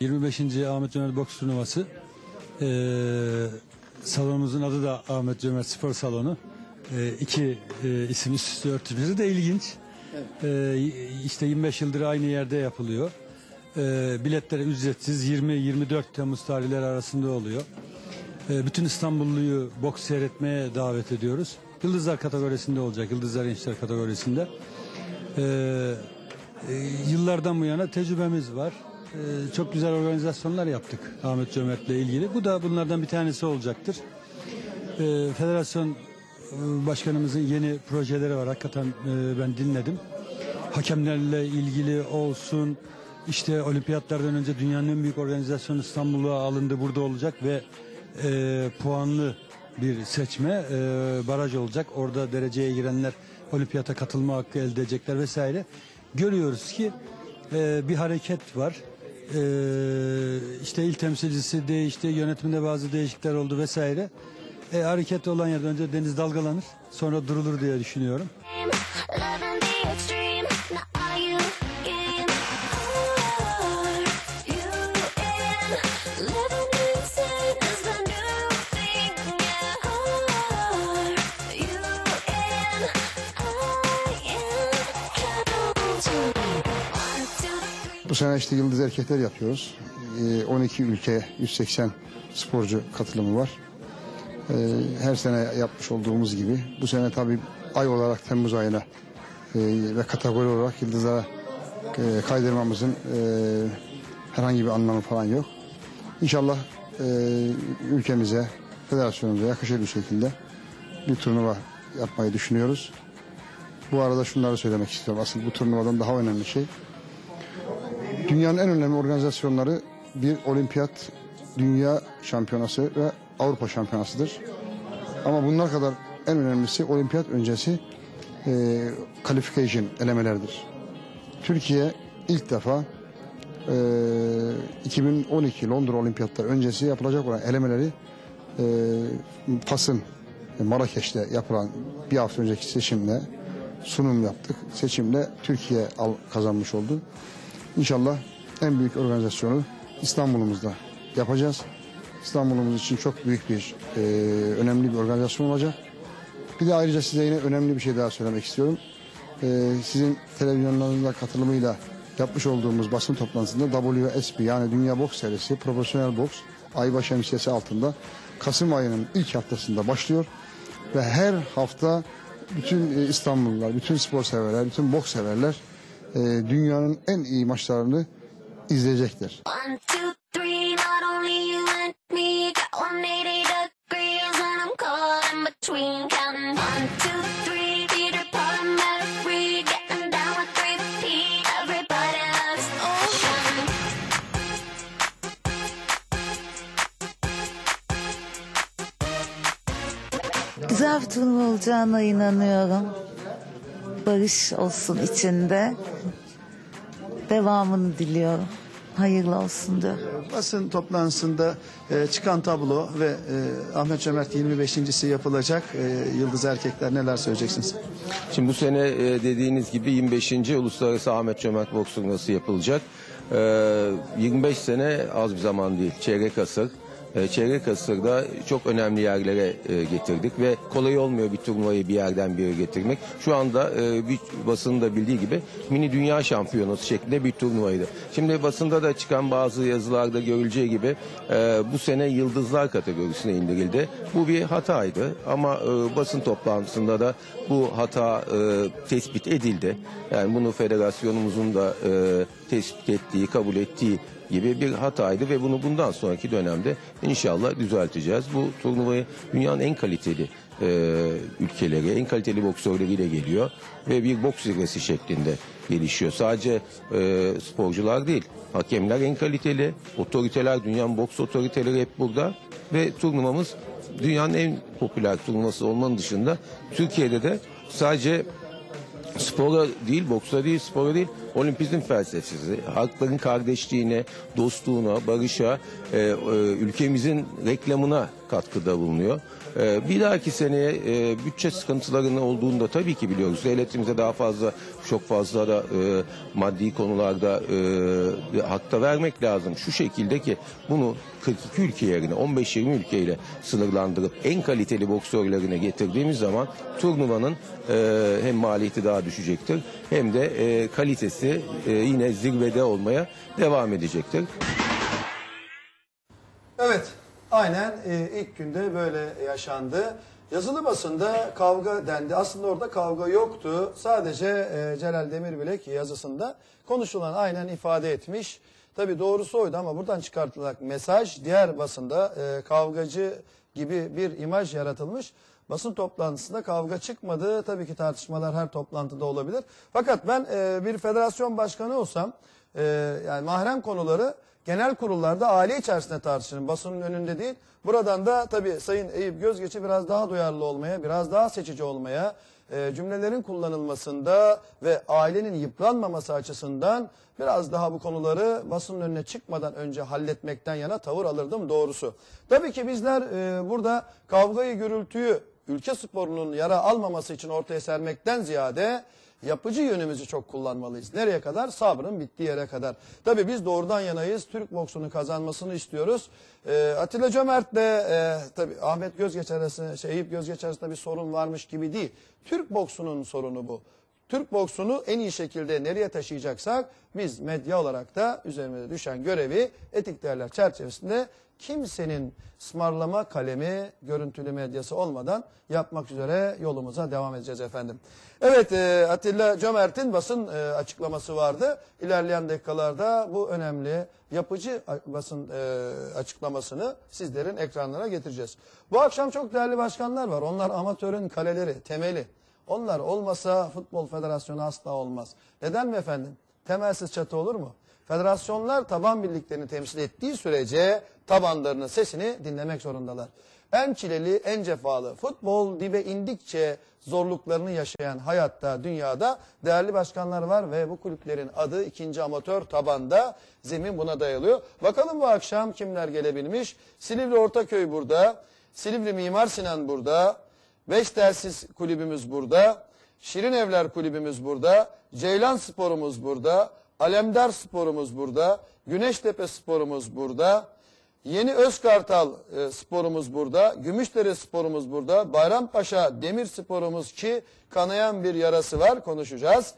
25. Ahmet Cömert Boks Turnuvası. Ee, salonumuzun adı da Ahmet Cömert Spor Salonu. Ee, iki e, isim üst üste örtüşmesi de ilginç. Ee, işte 25 yıldır aynı yerde yapılıyor. Ee, biletler ücretsiz 20-24 Temmuz tarihleri arasında oluyor. Ee, bütün İstanbulluyu boks seyretmeye davet ediyoruz. Yıldızlar kategorisinde olacak, Yıldızlar Gençler kategorisinde. Ee, e, yıllardan bu yana tecrübemiz var. Ee, çok güzel organizasyonlar yaptık Ahmet Cömert'le ilgili. Bu da bunlardan bir tanesi olacaktır. Ee, federasyon e, başkanımızın yeni projeleri var. Hakikaten e, ben dinledim. Hakemlerle ilgili olsun. İşte olimpiyatlardan önce dünyanın en büyük organizasyonu İstanbul'a alındı. Burada olacak ve e, puanlı bir seçme baraj olacak. Orada dereceye girenler olimpiyata katılma hakkı elde edecekler vesaire. Görüyoruz ki bir hareket var. E, işte il temsilcisi değişti, yönetimde bazı değişiklikler oldu vesaire. E, hareket olan yerden önce deniz dalgalanır, sonra durulur diye düşünüyorum. Sene işte Yıldız Erkekler yapıyoruz. Ee, 12 ülke 180 sporcu katılımı var. Ee, Her sene yapmış olduğumuz gibi bu sene tabii ay olarak Temmuz ayına e, ve kategori olarak yıldızlara e, kaydırmamızın e, herhangi bir anlamı falan yok. İnşallah ülkemize, federasyonumuza yakışır bir şekilde bir turnuva yapmayı düşünüyoruz. Bu arada şunları söylemek istiyorum. Asıl bu turnuvadan daha önemli şey Dünyanın en önemli organizasyonları bir olimpiyat, dünya şampiyonası ve Avrupa şampiyonasıdır. Ama bunlar kadar en önemlisi olimpiyat öncesi e, qualification elemelerdir. Türkiye ilk defa e, 2012 Londra olimpiyatları öncesi yapılacak olan elemeleri e, PAS'ın e, Marrakeş'te yapılan bir hafta önceki seçimle sunum yaptık. Seçimle Türkiye al, kazanmış oldu. İnşallah en büyük organizasyonu İstanbul'umuzda yapacağız. İstanbul'umuz için çok büyük bir, e, önemli bir organizasyon olacak. Bir de ayrıca size yine önemli bir şey daha söylemek istiyorum. E, sizin televizyonlarınızda katılımıyla yapmış olduğumuz basın toplantısında WSB yani Dünya Boks Serisi Profesyonel Boks Ayba şemsiyesi altında Kasım ayının ilk haftasında başlıyor. Ve her hafta bütün e, İstanbullular, bütün spor severler, bütün boks severler e, dünyanın en iyi maçlarını izleyecektir. One, two, three. Not only you and me. Got 180 degrees and I'm caught in between. Counting one, two, three. Peter Pan, Mary. Getting down with three feet. Everybody loves ocean. Güzel bir turnuva olacağına inanıyorum. Barış olsun içinde. Devamını diliyorum. Hayırlı olsun diyor. Basın toplantısında e, çıkan tablo ve e, Ahmet Cömert 25.si yapılacak. E, Yıldız Erkekler neler söyleyeceksiniz? Şimdi bu sene e, dediğiniz gibi 25. Uluslararası Ahmet Cömert Boks Turnuvası yapılacak. E, 25 sene az bir zaman değil, çeyrek asır. E, çeyrek asırda çok önemli yerlere e, getirdik ve kolay olmuyor bir turnuvayı bir yerden bir yere getirmek. Şu anda e, bir basının da bildiği gibi mini dünya şampiyonası şeklinde bir turnuvaydı. Şimdi basında da çıkan bazı yazılarda görüleceği gibi e, bu sene yıldızlar kategorisine indirildi. Bu bir hataydı ama basın toplantısında da bu hata tespit edildi. Yani bunu federasyonumuzun da tespit ettiği, kabul ettiği gibi bir hataydı ve bunu bundan sonraki dönemde inşallah düzelteceğiz. Bu turnuvayı dünyanın en kaliteli e, ülkeleri, en kaliteli boksörleriyle geliyor ve bir boks zirvesi şeklinde gelişiyor. Sadece e, sporcular değil, hakemler en kaliteli, otoriteler, dünyanın boks otoriteleri hep burada ve turnuvamız dünyanın en popüler turnuvası olmanın dışında Türkiye'de de sadece spora değil, boksa değil, spora değil, olimpizm felsefesi, halkların kardeşliğine, dostluğuna, barışa, e, e, ülkemizin reklamına katkıda bulunuyor. E, bir dahaki seneye e, bütçe sıkıntılarının olduğunu da tabii ki biliyoruz. Devletimize daha fazla çok fazla da e, maddi konularda e, hakta vermek lazım. Şu şekilde ki bunu 42 ülke yerine 15-20 ülkeyle sınırlandırıp en kaliteli boksörlerine getirdiğimiz zaman turnuvanın e, hem maliyeti daha düşecektir hem de e, kalitesi e, yine zirvede olmaya devam edecektir. Aynen e, ilk günde böyle yaşandı. Yazılı basında kavga dendi. Aslında orada kavga yoktu. Sadece e, Celal Demirbilek yazısında konuşulan aynen ifade etmiş. Tabii doğrusu oydu ama buradan çıkartılan mesaj diğer basında e, kavgacı gibi bir imaj yaratılmış. Basın toplantısında kavga çıkmadı. Tabii ki tartışmalar her toplantıda olabilir. Fakat ben e, bir federasyon başkanı olsam e, yani mahrem konuları genel kurullarda aile içerisinde tartışılır. Basının önünde değil. Buradan da tabii Sayın Eyüp Gözgeç'i biraz daha duyarlı olmaya, biraz daha seçici olmaya, e, cümlelerin kullanılmasında ve ailenin yıpranmaması açısından biraz daha bu konuları basının önüne çıkmadan önce halletmekten yana tavır alırdım doğrusu. Tabii ki bizler e, burada kavgayı, gürültüyü ülke sporunun yara almaması için ortaya sermekten ziyade yapıcı yönümüzü çok kullanmalıyız. Nereye kadar? Sabrın bittiği yere kadar. Tabii biz doğrudan yanayız. Türk boksunu kazanmasını istiyoruz. Ee, Atilla Cömert'le e, tabii Ahmet Gözgeç arasında, şey, Eyüp Gözgeç arasında bir sorun varmış gibi değil. Türk boksunun sorunu bu. Türk boksunu en iyi şekilde nereye taşıyacaksak biz medya olarak da üzerimize düşen görevi etik değerler çerçevesinde kimsenin ısmarlama kalemi görüntülü medyası olmadan yapmak üzere yolumuza devam edeceğiz efendim. Evet e, Atilla Cömert'in basın e, açıklaması vardı. İlerleyen dakikalarda bu önemli yapıcı basın e, açıklamasını sizlerin ekranlara getireceğiz. Bu akşam çok değerli başkanlar var. Onlar amatörün kaleleri, temeli. Onlar olmasa Futbol Federasyonu asla olmaz. Neden mi efendim? Temelsiz çatı olur mu? Federasyonlar taban birliklerini temsil ettiği sürece tabanlarının sesini dinlemek zorundalar. En çileli, en cefalı, futbol dibe indikçe zorluklarını yaşayan hayatta, dünyada değerli başkanlar var ve bu kulüplerin adı ikinci amatör tabanda zemin buna dayalıyor. Bakalım bu akşam kimler gelebilmiş? Silivri Ortaköy burada, Silivri Mimar Sinan burada, Beş Telsiz kulübümüz burada. Şirin Evler kulübümüz burada. Ceylan sporumuz burada. Alemdar sporumuz burada. Güneştepe sporumuz burada. Yeni Özkartal e, sporumuz burada. Gümüşdere sporumuz burada. Bayrampaşa Demir sporumuz ki kanayan bir yarası var konuşacağız.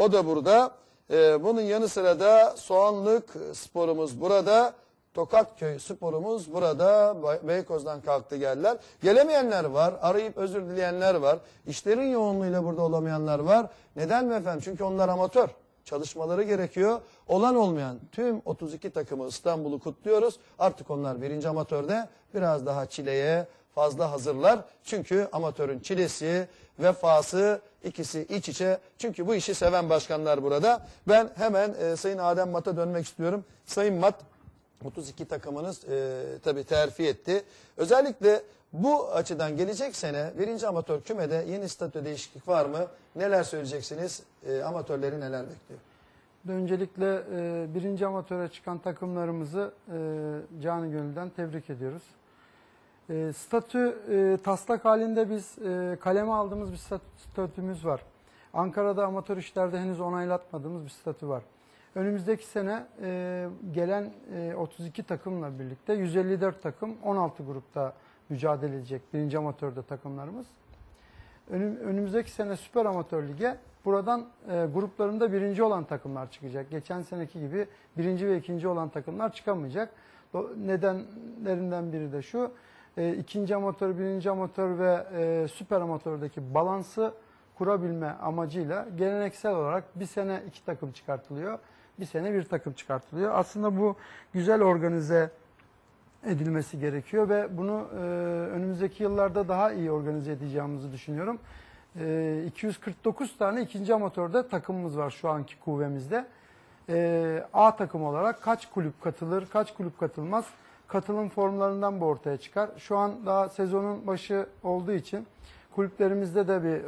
O da burada. E, bunun yanı sıra da Soğanlık sporumuz burada. Tokatköy sporumuz burada Beykoz'dan kalktı geldiler. Gelemeyenler var, arayıp özür dileyenler var. İşlerin yoğunluğuyla burada olamayanlar var. Neden mi efendim? Çünkü onlar amatör. Çalışmaları gerekiyor. Olan olmayan tüm 32 takımı İstanbul'u kutluyoruz. Artık onlar birinci amatörde biraz daha çileye fazla hazırlar. Çünkü amatörün çilesi, vefası ikisi iç içe. Çünkü bu işi seven başkanlar burada. Ben hemen e, Sayın Adem Mat'a dönmek istiyorum. Sayın Mat 32 takımınız e, tabii terfi etti. Özellikle bu açıdan gelecek sene birinci amatör kümede yeni statü değişiklik var mı? Neler söyleyeceksiniz? E, amatörleri neler bekliyor? Öncelikle e, birinci amatöre çıkan takımlarımızı e, canı gönülden tebrik ediyoruz. E, statü e, taslak halinde biz e, kaleme aldığımız bir stat- statümüz var. Ankara'da amatör işlerde henüz onaylatmadığımız bir statü var. Önümüzdeki sene e, gelen e, 32 takımla birlikte 154 takım 16 grupta mücadele edecek birinci amatörde takımlarımız. Önüm- önümüzdeki sene Süper Amatör Lig'e buradan e, gruplarında birinci olan takımlar çıkacak. Geçen seneki gibi birinci ve ikinci olan takımlar çıkamayacak. Nedenlerinden biri de şu, e, ikinci amatör, birinci amatör ve e, süper amatördeki balansı kurabilme amacıyla geleneksel olarak bir sene iki takım çıkartılıyor, bir sene bir takım çıkartılıyor. Aslında bu güzel organize edilmesi gerekiyor ve bunu e, önümüzdeki yıllarda daha iyi organize edeceğimizi düşünüyorum. E, 249 tane ikinci amatörde takımımız var şu anki kuvvemizde. E, A takım olarak kaç kulüp katılır, kaç kulüp katılmaz katılım formlarından bu ortaya çıkar. Şu an daha sezonun başı olduğu için kulüplerimizde de bir